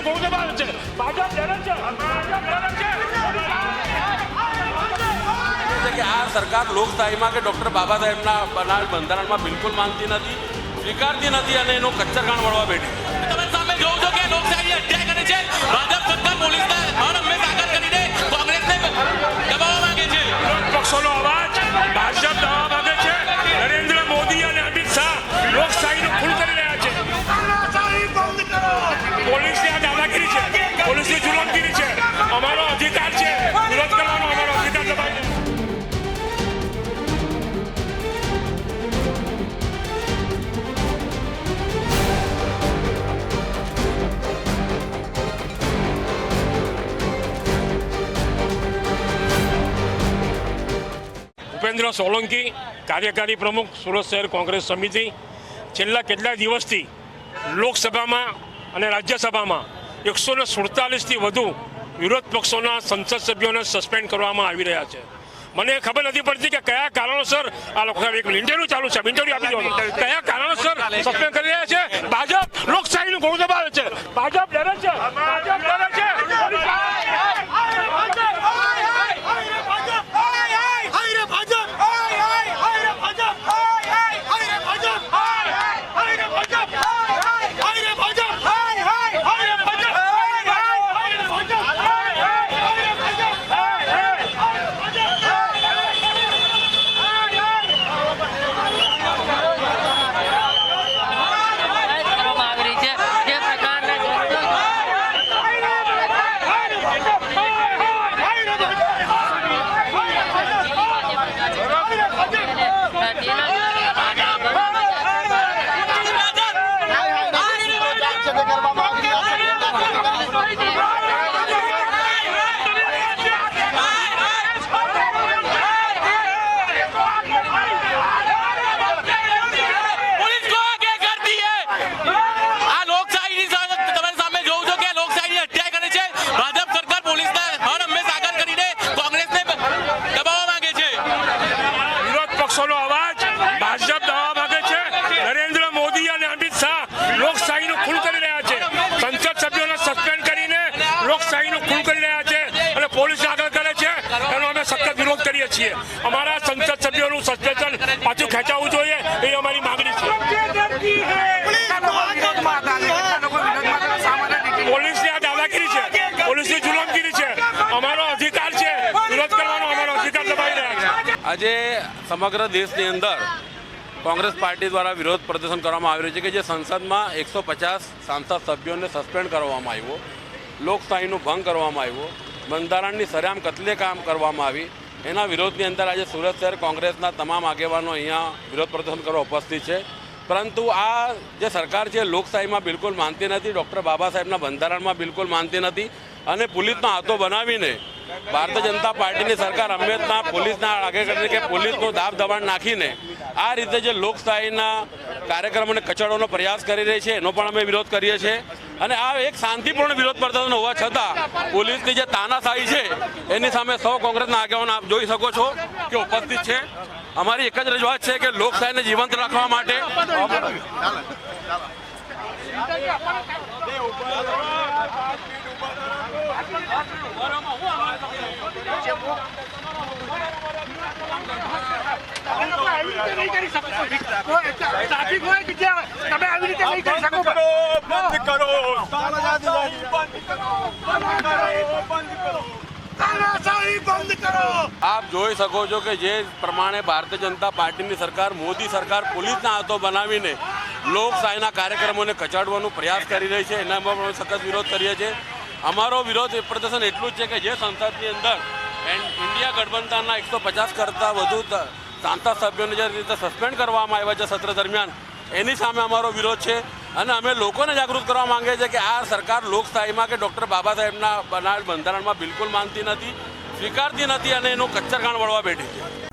લોકશાહીનું ઘોડું દબાવે છે ભાજપ લડે છે. ભાજપ લડે છે. છે કે આ સરકાર લોકશાહીમાં કે ડૉક્ટર બાબા સાહેબના બનાવેલ બંધારણમાં બિલકુલ માનતી નથી સ્વીકારતી નથી અને એનું કચ્ચરકાણ વળવા બેઠી. તમે સામે જોઉં છો કે લોકશાહી અધ્યાય કરે છે. ભાજપ સરકાર પોલીસને ભૂપેન્દ્ર સોલંકી, કાર્યકારી પ્રમુખ, સુરત શહેર કોંગ્રેસ સમિતિ. છેલ્લા કેટલાય દિવસથી લોકસભામાં અને રાજ્યસભામાં એકસો ને સુડતાલીસથી વધુ વિરોધ પક્ષોના સંસદ સભ્યોને સસ્પેન્ડ કરવામાં આવી રહ્યા છે. મને ખબર નથી પડતી કે કયા કારણોસર આ લોકો એક ઇન્ટરવ્યુ ચાલુ છે ઇન્ટરવ્યુ આપી દો. કયા કારણોસર સસ્પેન્ડ કરી રહ્યા છે? ભાજપ લોકશાહીનું ઘણું દબાવે છે. ભાજપ લડે છે કરવામાં આવી રહી છે જે પ્રકારના દ્રશ્યો પોલીસ કો આગે કરતી હે આ લોકશાહીની સામે તમે સામે જોવો છો કે આ લોકશાહીની અધ્યાય કરે છે ભાજપ સરકાર પોલીસને હર હંમેશ આગળ કરીને કોંગ્રેસને દબાવવા માંગે છે વિરોધ પક્ષોનો અવાજ ભાજપ દવા માંગે છે નરેન્દ્ર મોદી અને અમિત શાહ લોકશાહીનું ખૂન કરી રહ્યા છે સંસદ સભ્યોને સસ્પેન્ડ કરીને લોકશાહીનું ખૂન કરી રહ્યા છે અને પોલીસ આગળ કરે છે એનો અમે સખત વિરોધ કરીએ છીએ. અમારા સંસદ સભ્યોનું સસ્પેન્શન પાછું ખેંચાવવું જોઈએ, એ અમારી માંગણી છે. પોલીસની આ દાદાગીરી છે. પોલીસની જુલમગીરી છે. અમારો અધિકાર છે. વિરોધ કરવાનો અમારો અધિકાર દબાઈ રહ્યા છે. આજે સમગ્ર દેશની અંદર કોંગ્રેસ પાર્ટી દ્વારા વિરોધ પ્રદર્શન કરવામાં આવી રહ્યું છે કે જે સંસદમાં એકસો પચાસ સાંસદ સભ્યોને સસ્પેન્ડ કરવામાં આવ્યો, લોકશાહીનો ભંગ કરવામાં આવ્યો, બંધારણની સરેઆમ કતલેકામ કરવામાં આવી એના વિરોધની અંદર આજે સુરત શહેર કોંગ્રેસના તમામ આગેવાનો અહીંયા વિરોધ પ્રદર્શન કરવા ઉપસ્થિત છે. પરંતુ આ જે સરકાર છે, લોકશાહીમાં બિલકુલ માનતી નથી, ડૉક્ટર બાબા સાહેબના બંધારણમાં બિલકુલ માનતી નથી અને પોલીસનો હાથો બનાવીને ભારતીય જનતા પાર્ટીની સરકાર હંમેશના પોલીસના આગળ કરીને કે પોલીસનો દાબ દબાણ નાખીને આ રીતે જે લોકશાહીના કાર્યક્રમોને કચડવાનો પ્રયાસ કરી રહી છે, એનો પણ અમે વિરોધ કરીએ છીએ. અને આ એક શાંતિપૂર્ણ વિરોધ પ્રદર્શન હોવા છતાં પોલીસની જે તાનાશાહી છે, એની સામે સૌ કોંગ્રેસના આગેવાનો આપ જોઈ શકો છો કે ઉપસ્થિત છે. અમારી એક જ રજૂઆત છે કે લોકશાહીને જીવંત રાખવા માટે ટ્રાફિક હોય કે જ્યાં તમે આવી નહીં કરી બંધ આપ જોઈ શકો છો કે જે પ્રમાણે ભારતીય જનતા પાર્ટીની સરકાર, મોદી સરકાર પોલીસના હાથો બનાવીને લોકશાહીના કાર્યક્રમોને કચાડવાનો પ્રયાસ કરી રહી છે. એનામાં પણ સખત વિરોધ કરીએ છીએ. અમારો વિરોધ એ પ્રદર્શન એટલું જ છે કે જે સંસદની અંદર ઇન્ડિયા ગઠબંધનના એકસો પચાસ કરતાં વધુ સાંસદ સભ્યોને જે રીતે સસ્પેન્ડ કરવામાં આવ્યા છે સત્ર દરમિયાન, એની સામે અમારો વિરોધ છે. અને અમે લોકોને જાગૃત કરવા માંગીએ છીએ કે આ સરકાર લોકશાહીમાં કે ડૉક્ટર બાબા સાહેબના બનાવેલ બંધારણમાં બિલકુલ માનતી નથી, સ્વીકારતી નથી અને એનું કચ્ચરકાણ વળવા બેઠી છે.